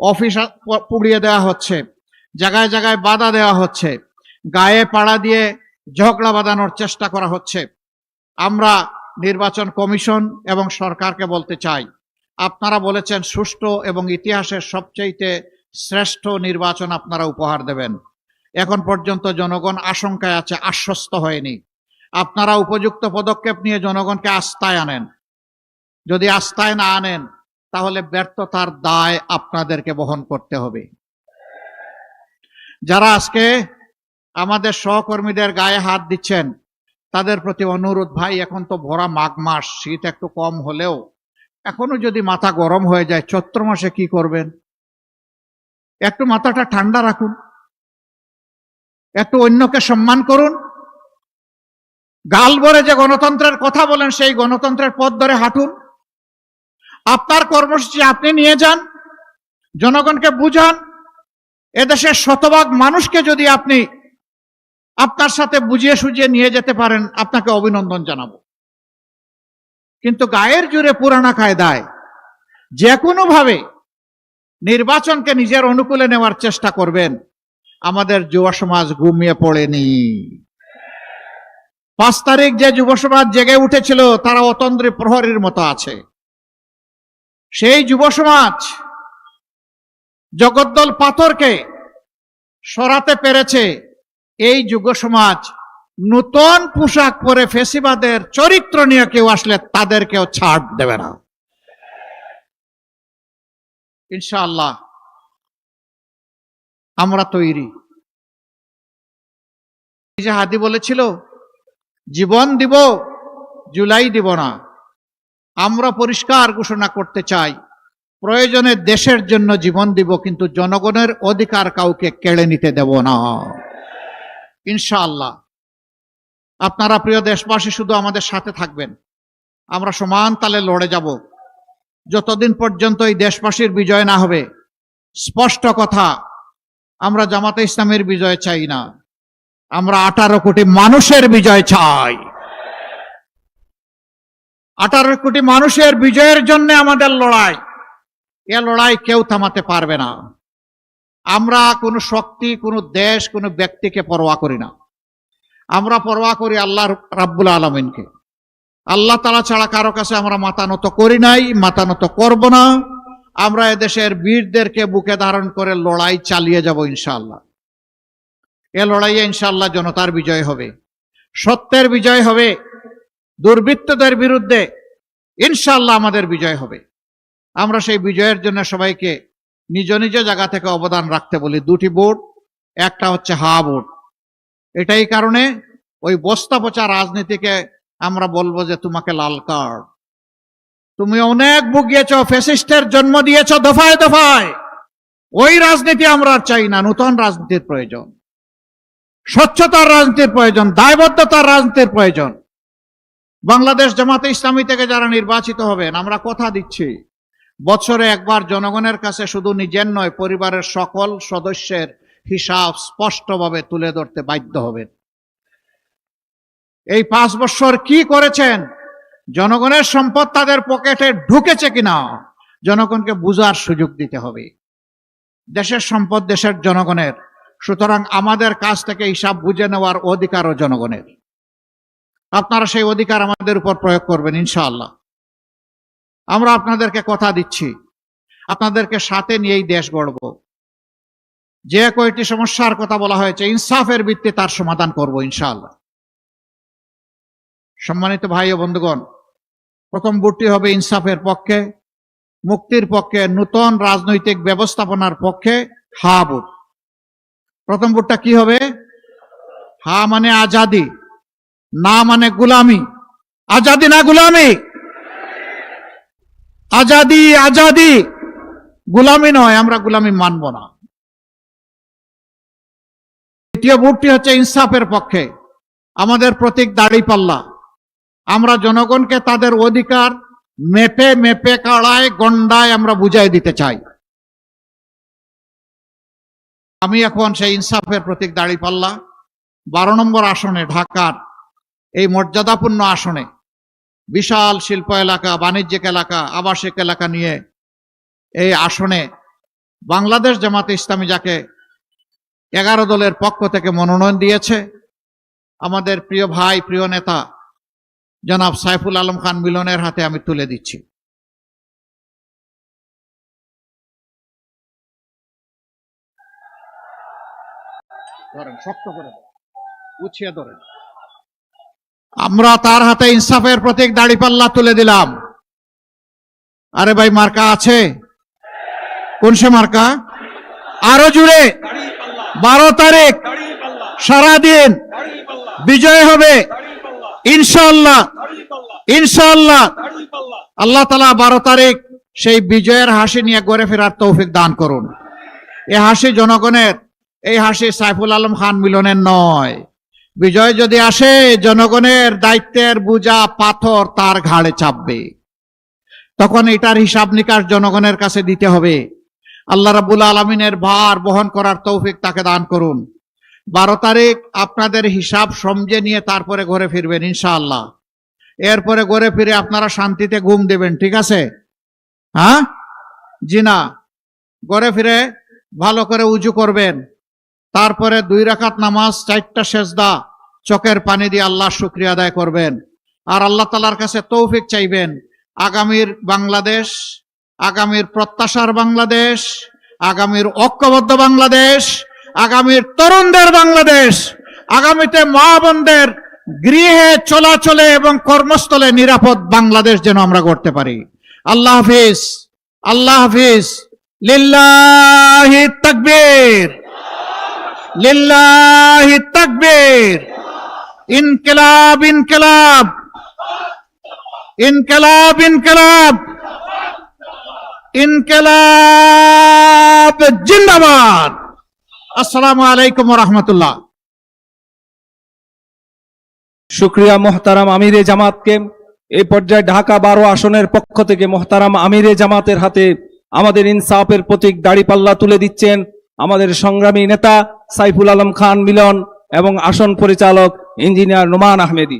Office পুড়িয়ে দেওয়া হচ্ছে, জায়গায় জায়গায় বাধা দেওয়া হচ্ছে, গায়ে পাড়া দিয়ে ঝগড়া বাঁধানোর চেষ্টা করা হচ্ছে। আমরা নির্বাচন কমিশন এবং সরকারকে বলতে চাই, আপনারা বলেছেন সুষ্ঠু এবং ইতিহাসের সবচেয়ে শ্রেষ্ঠ নির্বাচন আপনারা উপহার দেবেন। এখন পর্যন্ত জনগণ আশঙ্কায় আছে, আশ্বস্ত হয়নি। আপনারা উপযুক্ত পদক্ষেপ নিয়ে জনগণকে আস্থায় আনেন। যদি আস্থায় না আনেন তাহলে ব্যর্থতার দায় আপনাদেরকে বহন করতে হবে। যারা আজকে আমাদের সহকর্মীদের গায়ে হাত দিচ্ছেন, তাদের প্রতি অনুরোধ, ভাই, এখন তো ভরা মাঘ মাস, শীত একটু কম হলেও, এখনও যদি মাথা গরম হয়ে যায়, চৈত্র মাসে কি করবেন? একটু মাথাটা ঠান্ডা রাখুন। একটু অন্যকে সম্মান করুন। গাল ভরে যে গণতন্ত্রের কথা বলেন, সেই গণতন্ত্রের পথ ধরে হাঁটুন। আপনার কর্মসূচি আপনি নিয়ে যান, জনগণকে বুঝান, এদেশের শতভাগ মানুষকে যদি আপনি আপনার সাথে বুঝিয়ে সুঝিয়ে নিয়ে যেতে পারেন, আপনাকে অভিনন্দন জানাব। কিন্তু গায়ের জুড়ে পুরানা কায়দায় যে কোনো ভাবে নির্বাচনকে নিজের অনুকূলে নেওয়ার চেষ্টা করবেন, আমাদের যুব সমাজ ঘুমিয়ে পড়েনি। পাঁচ তারিখ যে যুব সমাজ জেগে উঠেছিল, তারা অতন্দ্রী প্রহরীর মতো আছে। সেই যুব সমাজ জগদ্দল পাথরকে সরাতে পেরেছে এই যুব সমাজ। নূতন পোশাক পরে ফেসিবাদের চরিত্র নিয়ে কেউ আসলে তাদেরকেও ছাড় দেবে না। ইনশাআল্লাহ আমরা তৈরি। যে হাদি বলেছিল, জীবন দিব, জুলাই দিব না। আমরা পরিষ্কার ঘোষণা করতে চাই, প্রয়োজনে দেশের জন্য জীবন দিব, কিন্তু জনগণের অধিকার কাউকে কেড়ে নিতে দেব না। ইনশাআল্লাহ। আপনারা প্রিয় দেশবাসী, শুধু আমাদের সাথে থাকবেন। আমরা সমান তালে লড়ে যাব। যতদিন পর্যন্ত এই দেশবাসীর বিজয় না হবে, স্পষ্ট কথা, আমরা জামাতে ইসলামের বিজয় চাই না। আমরা আঠারো কোটি মানুষের বিজয় চাই। আঠারো কোটি মানুষের বিজয়ের জন্য আমাদের লড়াই। এ লড়াই কেউ থামাতে পারবে না। আমরা কোনো শক্তি, কোনো দেশ, কোনো ব্যক্তিকে পরোয়া করি না। আমরা পরোয়া করি আল্লাহ রাব্বুল আলমিনকে। আল্লাহ তালা ছাড়া কারও কাছে আমরা মাথা নত করি নাই, মাথা নত করব না। আমরা এদেশের বীরদেরকে বুকে ধারণ করে লড়াই চালিয়ে যাব ইনশাল্লাহ এ লড়াইয়ে ইনশাল্লাহ জনতার বিজয় হবে। সত্যের বিজয় হবে। দুর্বৃত্তদের বিরুদ্ধে ইনশাল্লাহ আমাদের বিজয় হবে। আমরা সেই বিজয়ের জন্য সবাইকে নিজ নিজ জায়গা থেকে অবদান রাখতে বলি। দুটি বোর্ড, একটা হচ্ছে হা বোর্ড। এটাই কারণে ওই বস্তা পচা রাজনীতিকে আমরা বলব যে তোমাকে লাল কার্ড। তুমি অনেক ভুগিয়েছ ফেসিস্টের জন্ম দিয়েছ, দফায় দফায়। ওই রাজনীতি আমরা আর চাই না, নতুন রাজনীতির প্রয়োজন। স্বচ্ছতার রাজনীতির প্রয়োজন, দায়বদ্ধতার রাজনীতির প্রয়োজন। বাংলাদেশ জামাতে ইসলামী থেকে যারা নির্বাচিত হবেন, আমরা কথা দিচ্ছি। বছরে একবার জনগণের কাছে শুধু নিজের নয়, পরিবারের সকল সদস্যের হিসাব স্পষ্টভাবে তুলে ধরতে বাধ্য হবেন। এই পাঁচ বছর কি করেছেন? জনগণের সম্পদ তাদের পকেটে ঢুকেছে কিনা? জনগণকে বুঝার সুযোগ দিতে হবে। দেশের সম্পদ দেশের জনগণের। সুতরাং আমাদের কাছ থেকে হিসাব বুঝে নেওয়ার অধিকারও জনগণের। আপনারা সেই অধিকার আমাদের উপর প্রয়োগ করবেন, ইনশাআল্লাহ। আমরা আপনাদেরকে কথা দিচ্ছি। আপনাদেরকে সাথে নিয়েই দেশ গড়ব। যে কয়টি সমস্যার কথা বলা হয়েছে, ইনসাফের ভিত্তি তার সমাধান করব, ইনশাআল্লাহ। সম্মানিত ভাই ও বন্ধুগণ, প্রথম ভোটটি হবে ইনসাফের পক্ষে, মুক্তির পক্ষে, নূতন রাজনৈতিক ব্যবস্থাপনার পক্ষে হা ভোট প্রথম ভোটটা কি হবে? হা মানে আজাদি। না মানে গুলামি। আজাদি না গুলামি? আজাদি আজাদি। গুলামি নয়, আমরা গুলামি মানব না। দ্বিতীয় ভোটটি হচ্ছে ইনসাফের পক্ষে। আমাদের প্রতীক দাড়ি পাল্লা। আমরা জনগণকে তাদের অধিকার মেপে মেপে, কাড়ায়, গন্ডায় আমরা বুঝাই দিতে চাই। আমি এখন সেই ইনসাফের প্রতীক দাড়ি পাল্লা, বারো নম্বর আসনে, ঢাকার এই মর্যাদাপূর্ণ আসনে বিশাল শিল্প এলাকা, বাণিজ্যিক এলাকা, আবাসিক এলাকা নিয়ে এই আসনে বাংলাদেশ জামাতে ইসলামী যাকে এগারো দলের পক্ষ থেকে মনোনয়ন দিয়েছে, আমাদের প্রিয় ভাই, প্রিয় নেতা জনাব সাইফুল আলম খান মিলনের হাতে আমি তুলে দিচ্ছি ধরেন, শক্ত করে। উছিয়ে ধরেন আমরা তার হাতে ইনসাফের প্রতীক দাড়িপাল্লা তুলে দিলাম। আরে ভাই, মার্কা আছে? কোন সে মার্কা? আরও জুড়ে। বারো তারিখ, সারাদিন বিজয় হবে। ইনশাল্লাহ ইনশাল্লাহ আল্লাহ তালা বারো তারিখ সেই বিজয়ের হাসি নিয়ে গড়ে ফেরার তৌফিক দান করুন। এ হাসি জনগণের, এই হাসি সাইফুল আলম খান মিলনের নয়। বিজয় যদি আসে, জনগণের দায়িত্বের বোঝা পাথর তার ঘাড়ে চাপবে। তখন এটার হিসাব নিকাশ জনগণের কাছে দিতে হবে। আল্লাহ রাবুল আলমিনের ভার বহন করার তৌফিক তাকে দান করুন। বারো তারিখ আপনাদের হিসাব সমঝে নিয়ে তারপরে ঘরে ফিরবেন, ইনশাআল্লাহ। এরপরে ঘরে ফিরে আপনারা শান্তিতে ঘুম দেবেন, ঠিক আছে? হ্যাঁ? জি না ঘরে ফিরে ভালো করে উজু করবেন। তারপরে দুই রাকাত নামাজ, চারটা সেজদা, চোখের পানি দিয়ে আল্লাহ শুক্রিয়া আদায় করবেন। আর আল্লাহ তালার কাছে তৌফিক চাইবেন। আগামীর বাংলাদেশ, আগামীর প্রত্যাশার বাংলাদেশ, আগামীর ঐক্যবদ্ধ বাংলাদেশ, আগামীর তরুণদের বাংলাদেশ, আগামীতে মা বোনদের গৃহে চলাচলে এবং কর্মস্থলে নিরাপদ বাংলাদেশ যেন আমরা করতে পারি। আল্লাহ হাফিজ আল্লাহ হাফিজ, লিল্লাহি তাকবীর। লিল্লাহি তাকবীর। ইনকিলাব ইনকিলাব। ইনকিলাব ইনকিলাব। ইনকিলাব, জিন্দাবাদ। আসসালামু আলাইকুম রহমতুল্লাহ। শুক্রিয়া মোহতারাম আমিরে জামাতকে। এই পর্যায়ে ঢাকা বারো আসনের পক্ষ থেকে মোহতারাম আমিরে জামাতের হাতে আমাদের ইনসাফের প্রতীক দাড়িপাল্লা তুলে দিচ্ছেন আমাদের সংগ্রামী নেতা সাইফুল আলম খান মিলন এবং আসন পরিচালক ইঞ্জিনিয়ার নোমান আহমেদি।